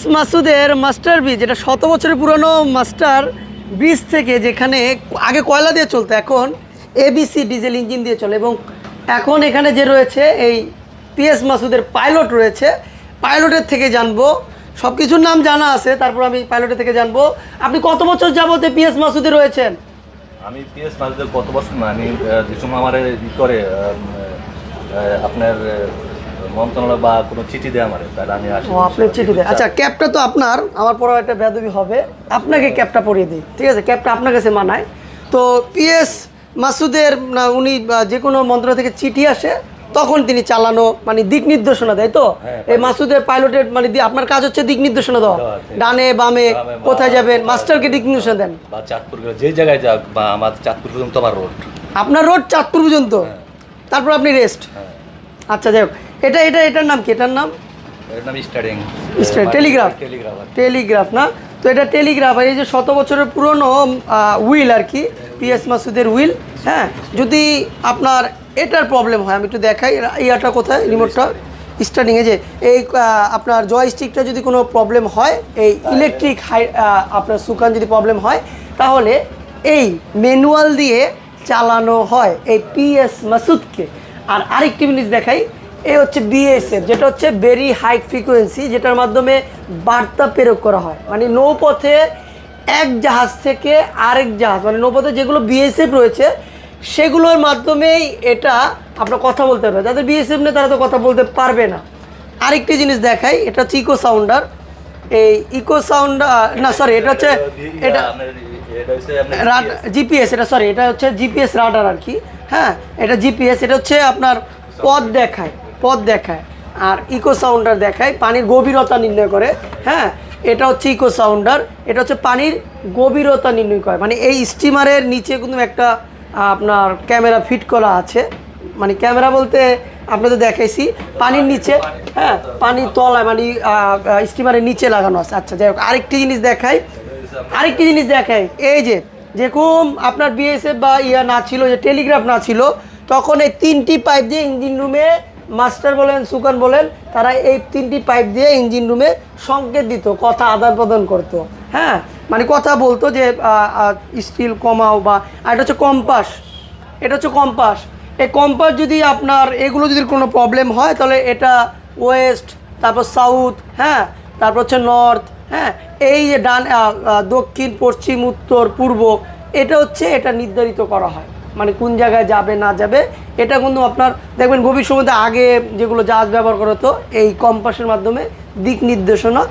PS মাসুদের master bridge যেটা শত বছরের পুরনো মাস্টার ব্রিজ থেকে যেখানে আগে কয়লা দিয়ে চলতো, এখন এবিসি ডিজেল ইঞ্জিন দিয়ে চলে। এবং এখন এখানে যে রয়েছে, এই পিএস মাসুদের পাইলট রয়েছে। পাইলটের থেকে জানব সব কিছুর নাম জানা আছে, তারপর আমি পাইলটের থেকে জানব। আপনি কত বছর যাবতে পিএস মাসুদে রয়েছেন? আমি পিএস মাঝদের কত বছর না আমি যে সময় আমার করে আপনার মন্ত্রণালয় বা কোনো চিঠি দেয় আমার তাহলে আমি আসি। ও আপনার চিঠি দেয় আচ্ছা ক্যাবটা তো আপনার আমার পরে একটা বেদবি হবে। আপনাকে ক্যাবটা পরিয়ে দিই ঠিক আছে? ক্যাবটা আপনার কাছে মানায়। তো পিএস মাসুদের উনি যে কোনো মন্ত্রণালয় থেকে চিঠি আসে তখন তিনি চালানো মানে দিক নির্দেশনা দেয় তো? হ্যাঁ, এই মাসুদের পাইলটের মানে আপনার কাজ হচ্ছে দিক নির্দেশনা দেওয়া। ডানে বামে কোথায় যাবেন মাস্টারকে দিক নির্দেশনা দেন। বা চাঁদপুর যে জায়গায় যাক বা আমার চাঁদপুর পর্যন্ত আমার রোড। আপনার রোড চাঁদপুর পর্যন্ত? তারপর আপনি রেস্ট হ্যাঁ। আচ্ছা যাই হোক। এটা এটা এটার নাম কি? এটার নাম? স্টারিং। টেলিগ্রাফ। টেলিগ্রাফ না? তো এটা টেলিগ্রাফ আর এই যে শত বছরের পুরনো উইল আর কি পিএস মাসুদের উইল হ্যাঁ? যদি আপনার এটার প্রবলেম হয় আমি একটু দেখাই ইয়াটা কোথায়? রিমোটটা? স্টার্টিংয়ে যে এই আপনার জয়স্টিকটা যদি কোনো প্রবলেম হয় এই ইলেকট্রিক হাই আপনার সুকান যদি প্রবলেম হয় তাহলে এই ম্যানুয়াল দিয়ে চালানো হয় এই পিএস মাসুদকে। আর আরেকটি জিনিস দেখাই এই হচ্ছে বিএসএফ যেটা হচ্ছে ভেরি হাই ফ্রিকোয়েন্সি যেটার মাধ্যমে বার্তা প্রেরক করা হয়। মানে নৌপথে এক জাহাজ থেকে আরেক জাহাজ মানে নৌপথে যেগুলো বিএসএফ রয়েছে, সেগুলোর মাধ্যমেই এটা আপনার কথা বলতে পারবে। যাদের বিএসএফ নেই, তারা তো কথা বলতে পারবে না। আরেকটি জিনিস দেখাই, এটা হচ্ছে ইকো সাউন্ডার এই ইকো সাউন্ডার না সরি এটা হচ্ছে এটা জিপিএস এটা সরি এটা হচ্ছে জিপিএস রাডার আর কি হ্যাঁ? এটা জিপিএস এটা হচ্ছে আপনার পথ দেখায় পথ দেখায় আর ইকো সাউন্ডার দেখায় পানির গভীরতা নির্ণয় করে হ্যাঁ? এটা হচ্ছে ইকো সাউন্ডার এটা হচ্ছে পানির গভীরতা নির্ণয় করে মানে এই স্টিমারের নিচে কিন্তু একটা আপনার ক্যামেরা ফিট করা আছে মানে ক্যামেরা বলতে আপনাদের দেখাইছি পানির নিচে হ্যাঁ? পানির তলায় মানে স্টিমারের নিচে লাগানো আছে। আচ্ছা যাই হোক আরেকটি জিনিস দেখাই আরেকটি জিনিস দেখাই এই যে, যেরকম আপনার বিএসএফ বা ইয়া না ছিল, যে টেলিগ্রাফ না ছিল, তখন এই তিনটি পাইপ দিয়ে ইঞ্জিন রুমে মাস্টার বলেন, সুকান বলেন, তারা এই তিনটি পাইপ দিয়ে ইঞ্জিন রুমে সংকেত দিত, কথা আদান প্রদান করতো। হ্যাঁ? মানে কথা বলতো যে স্টিল কমাও বা, আর এটা হচ্ছে কম্পাস। এটা হচ্ছে কম্পাস। এই কম্পাস যদি আপনার, এগুলো যদি কোনো প্রবলেম হয়, তাহলে এটা ওয়েস্ট, তারপর সাউথ হ্যাঁ? তারপর হচ্ছে নর্থ হ্যাঁ এই যে ডান দক্ষিণ, পশ্চিম, উত্তর, পূর্ব, এটা হচ্ছে, এটা নির্ধারিত করা হয়। মানে কোন জায়গায় যাবে, না যাবে, এটা কিন্তু আপনার, দেখবেন গভীর সমুদ্রে আগে যেগুলো জাহাজ ব্যবহার করা হতো, এই কম্পাসের মাধ্যমে দিক নির্দেশনা